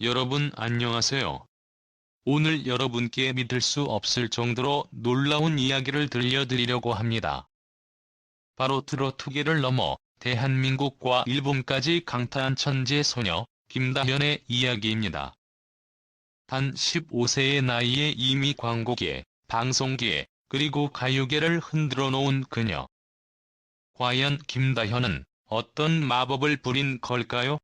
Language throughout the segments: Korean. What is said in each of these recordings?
여러분 안녕하세요. 오늘 여러분께 믿을 수 없을 정도로 놀라운 이야기를 들려드리려고 합니다. 바로 트로트계를 넘어 대한민국과 일본까지 강타한 천재 소녀 김다현의 이야기입니다. 단 15세의 나이에 이미 광고계, 방송계, 그리고 가요계를 흔들어 놓은 그녀. 과연 김다현은 어떤 마법을 부린 걸까요?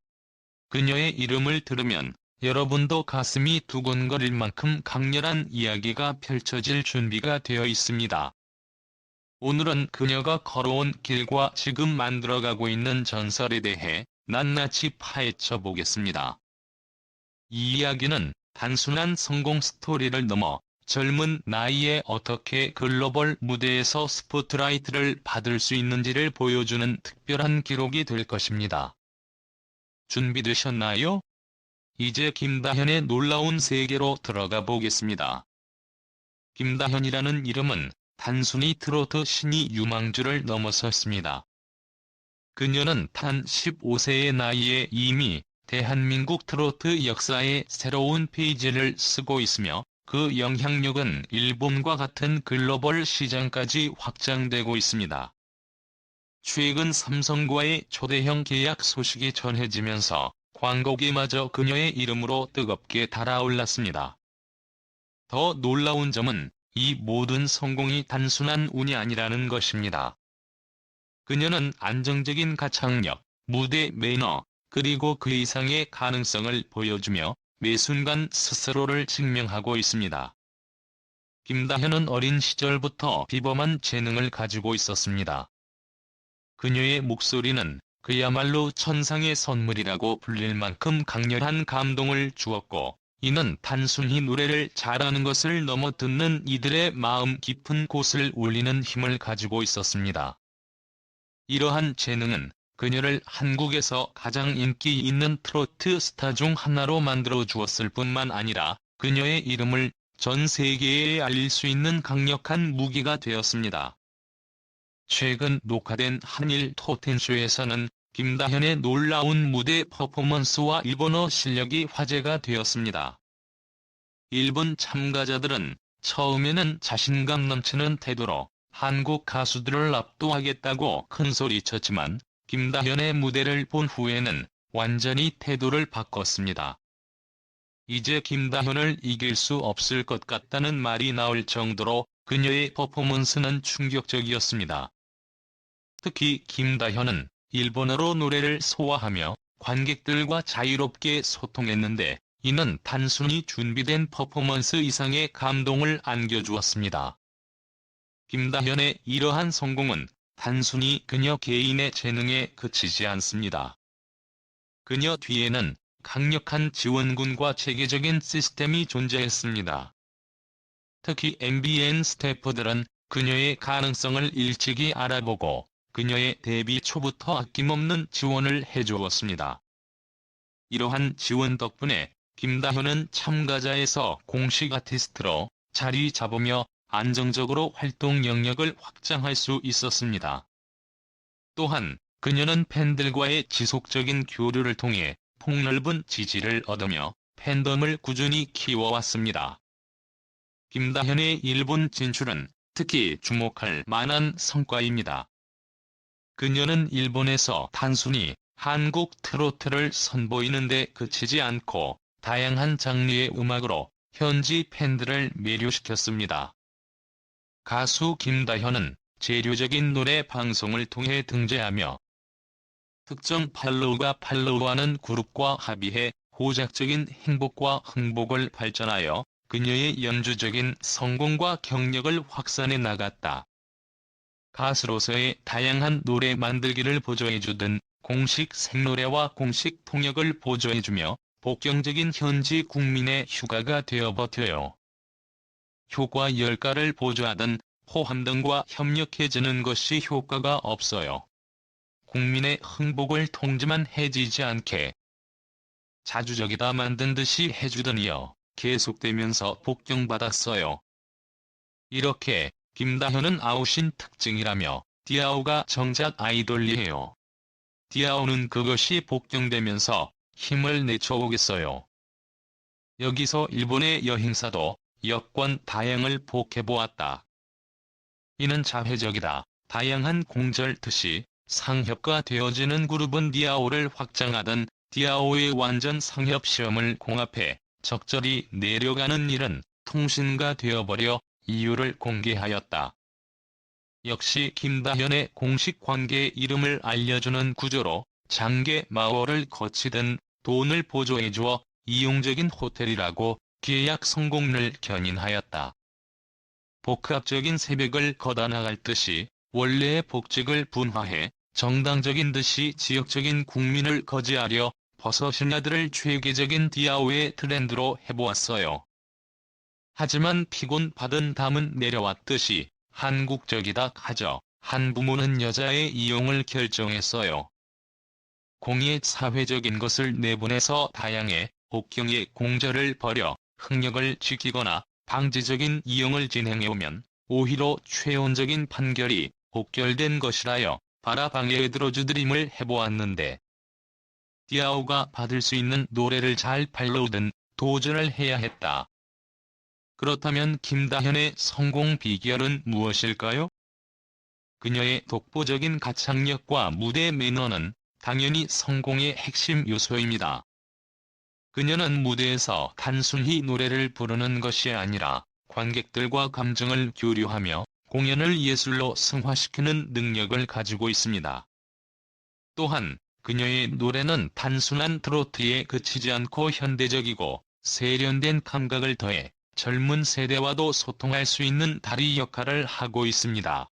그녀의 이름을 들으면 여러분도 가슴이 두근거릴 만큼 강렬한 이야기가 펼쳐질 준비가 되어 있습니다. 오늘은 그녀가 걸어온 길과 지금 만들어가고 있는 전설에 대해 낱낱이 파헤쳐 보겠습니다. 이 이야기는 단순한 성공 스토리를 넘어 젊은 나이에 어떻게 글로벌 무대에서 스포트라이트를 받을 수 있는지를 보여주는 특별한 기록이 될 것입니다. 준비되셨나요? 이제 김다현의 놀라운 세계로 들어가 보겠습니다. 김다현이라는 이름은 단순히 트로트 신이 유망주를 넘어섰습니다. 그녀는 단 15세의 나이에 이미 대한민국 트로트 역사의 새로운 페이지를 쓰고 있으며 그 영향력은 일본과 같은 글로벌 시장까지 확장되고 있습니다. 최근 삼성과의 초대형 계약 소식이 전해지면서 광고계마저 그녀의 이름으로 뜨겁게 달아올랐습니다. 더 놀라운 점은 이 모든 성공이 단순한 운이 아니라는 것입니다. 그녀는 안정적인 가창력, 무대 매너, 그리고 그 이상의 가능성을 보여주며 매 순간 스스로를 증명하고 있습니다. 김다현은 어린 시절부터 비범한 재능을 가지고 있었습니다. 그녀의 목소리는 그야말로 천상의 선물이라고 불릴 만큼 강렬한 감동을 주었고, 이는 단순히 노래를 잘하는 것을 넘어 듣는 이들의 마음 깊은 곳을 울리는 힘을 가지고 있었습니다. 이러한 재능은 그녀를 한국에서 가장 인기 있는 트로트 스타 중 하나로 만들어 주었을 뿐만 아니라 그녀의 이름을 전 세계에 알릴 수 있는 강력한 무기가 되었습니다. 최근 녹화된 한일 토텐쇼에서는 김다현의 놀라운 무대 퍼포먼스와 일본어 실력이 화제가 되었습니다. 일본 참가자들은 처음에는 자신감 넘치는 태도로 한국 가수들을 압도하겠다고 큰소리쳤지만 김다현의 무대를 본 후에는 완전히 태도를 바꿨습니다. 이제 김다현을 이길 수 없을 것 같다는 말이 나올 정도로 그녀의 퍼포먼스는 충격적이었습니다. 특히 김다현은 일본어로 노래를 소화하며 관객들과 자유롭게 소통했는데 이는 단순히 준비된 퍼포먼스 이상의 감동을 안겨주었습니다. 김다현의 이러한 성공은 단순히 그녀 개인의 재능에 그치지 않습니다. 그녀 뒤에는 강력한 지원군과 체계적인 시스템이 존재했습니다. 특히 MBN 스태프들은 그녀의 가능성을 일찍이 알아보고 그녀의 데뷔 초부터 아낌없는 지원을 해주었습니다. 이러한 지원 덕분에 김다현은 참가자에서 공식 아티스트로 자리 잡으며 안정적으로 활동 영역을 확장할 수 있었습니다. 또한 그녀는 팬들과의 지속적인 교류를 통해 폭넓은 지지를 얻으며 팬덤을 꾸준히 키워왔습니다. 김다현의 일본 진출은 특히 주목할 만한 성과입니다. 그녀는 일본에서 단순히 한국 트로트를 선보이는데 그치지 않고 다양한 장르의 음악으로 현지 팬들을 매료시켰습니다. 가수 김다현은 재료적인 노래 방송을 통해 등재하며 특정 팔로우가 팔로우하는 그룹과 합의해 호작적인 행복과 흥복을 발전하여 그녀의 연주적인 성공과 경력을 확산해 나갔다. 가수로서의 다양한 노래 만들기를 보조해주던 공식 생노래와 공식 통역을 보조해주며 복경적인 현지 국민의 휴가가 되어 버텨요. 효과 열가를 보조하던 호함 등과 협력해주는 것이 효과가 없어요. 국민의 흥복을 통지만 해지지 않게 자주적이다 만든 듯이 해주더니요. 계속되면서 복경받았어요. 이렇게 김다현은 아웃인 특징이라며 디아오가 정작 아이돌리해요. 디아오는 그것이 복경되면서 힘을 내쳐오겠어요. 여기서 일본의 여행사도 여권 다양을 복해보았다. 이는 자회적이다. 다양한 공절 뜻이 상협화되어지는 그룹은 디아오를 확장하던 디아오의 완전 상협 시험을 공합해 적절히 내려가는 일은 통신가 되어버려 이유를 공개하였다. 역시 김다현의 공식 관계 이름을 알려주는 구조로 장계 마월을 거치든 돈을 보조해주어 이용적인 호텔이라고 계약 성공을 견인하였다. 복합적인 새벽을 걷어나갈 듯이 원래의 복직을 분화해 정당적인 듯이 지역적인 국민을 거지하려 버섯이냐들을 최계적인 디아오의 트렌드로 해보았어요. 하지만 피곤 받은 담은 내려왔듯이 한국적이다 하죠. 한 부모는 여자의 이용을 결정했어요. 공의 사회적인 것을 내보내서 다양해 복경의 공절을 벌여 흥력을 지키거나 방지적인 이용을 진행해오면 오히려 최온적인 판결이 복결된 것이라여 바라방해에 들어주드림을 해보았는데 디아오가 받을 수 있는 노래를 잘 팔로우든 도전을 해야 했다. 그렇다면 김다현의 성공 비결은 무엇일까요? 그녀의 독보적인 가창력과 무대 매너는 당연히 성공의 핵심 요소입니다. 그녀는 무대에서 단순히 노래를 부르는 것이 아니라 관객들과 감정을 교류하며 공연을 예술로 승화시키는 능력을 가지고 있습니다. 또한 그녀의 노래는 단순한 트로트에 그치지 않고 현대적이고 세련된 감각을 더해 젊은 세대와도 소통할 수 있는 다리 역할을 하고 있습니다.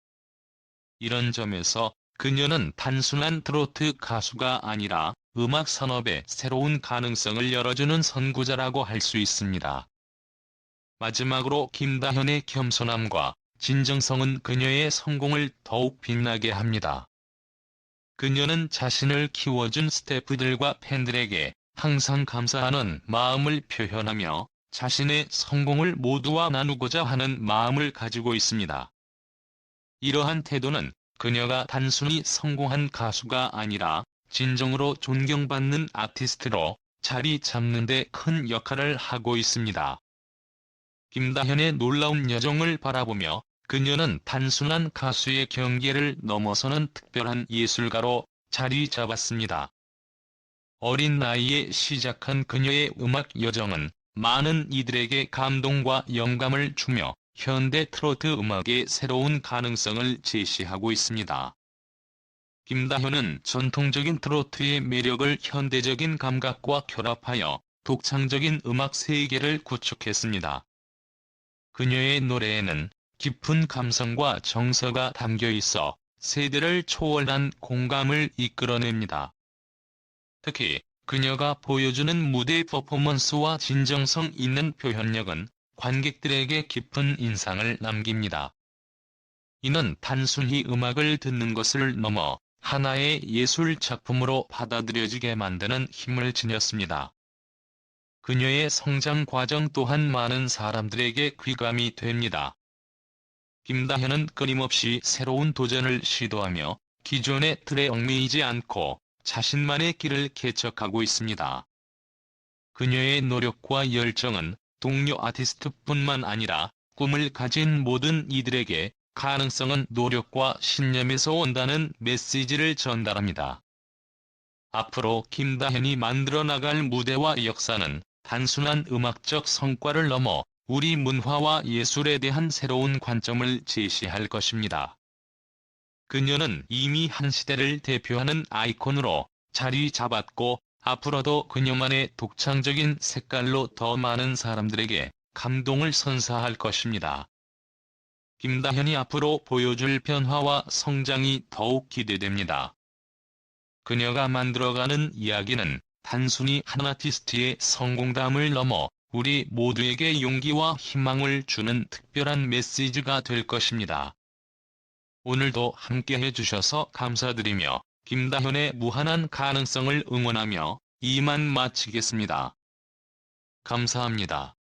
이런 점에서 그녀는 단순한 트로트 가수가 아니라 음악 산업의 새로운 가능성을 열어주는 선구자라고 할 수 있습니다. 마지막으로 김다현의 겸손함과 진정성은 그녀의 성공을 더욱 빛나게 합니다. 그녀는 자신을 키워준 스태프들과 팬들에게 항상 감사하는 마음을 표현하며 자신의 성공을 모두와 나누고자 하는 마음을 가지고 있습니다. 이러한 태도는 그녀가 단순히 성공한 가수가 아니라 진정으로 존경받는 아티스트로 자리 잡는 데 큰 역할을 하고 있습니다. 김다현의 놀라운 여정을 바라보며 그녀는 단순한 가수의 경계를 넘어서는 특별한 예술가로 자리 잡았습니다. 어린 나이에 시작한 그녀의 음악 여정은 많은 이들에게 감동과 영감을 주며 현대 트로트 음악의 새로운 가능성을 제시하고 있습니다. 김다현은 전통적인 트로트의 매력을 현대적인 감각과 결합하여 독창적인 음악 세계를 구축했습니다. 그녀의 노래에는 깊은 감성과 정서가 담겨 있어 세대를 초월한 공감을 이끌어냅니다. 특히 그녀가 보여주는 무대 퍼포먼스와 진정성 있는 표현력은 관객들에게 깊은 인상을 남깁니다. 이는 단순히 음악을 듣는 것을 넘어 하나의 예술 작품으로 받아들여지게 만드는 힘을 지녔습니다. 그녀의 성장 과정 또한 많은 사람들에게 귀감이 됩니다. 김다현은 끊임없이 새로운 도전을 시도하며 기존의 틀에 얽매이지 않고 자신만의 길을 개척하고 있습니다. 그녀의 노력과 열정은 동료 아티스트뿐만 아니라 꿈을 가진 모든 이들에게 가능성은 노력과 신념에서 온다는 메시지를 전달합니다. 앞으로 김다현이 만들어 나갈 무대와 역사는 단순한 음악적 성과를 넘어 우리 문화와 예술에 대한 새로운 관점을 제시할 것입니다. 그녀는 이미 한 시대를 대표하는 아이콘으로 자리 잡았고 앞으로도 그녀만의 독창적인 색깔로 더 많은 사람들에게 감동을 선사할 것입니다. 김다현이 앞으로 보여줄 변화와 성장이 더욱 기대됩니다. 그녀가 만들어가는 이야기는 단순히 한 아티스트의 성공담을 넘어 우리 모두에게 용기와 희망을 주는 특별한 메시지가 될 것입니다. 오늘도 함께 해주셔서 감사드리며 김다현의 무한한 가능성을 응원하며 이만 마치겠습니다. 감사합니다.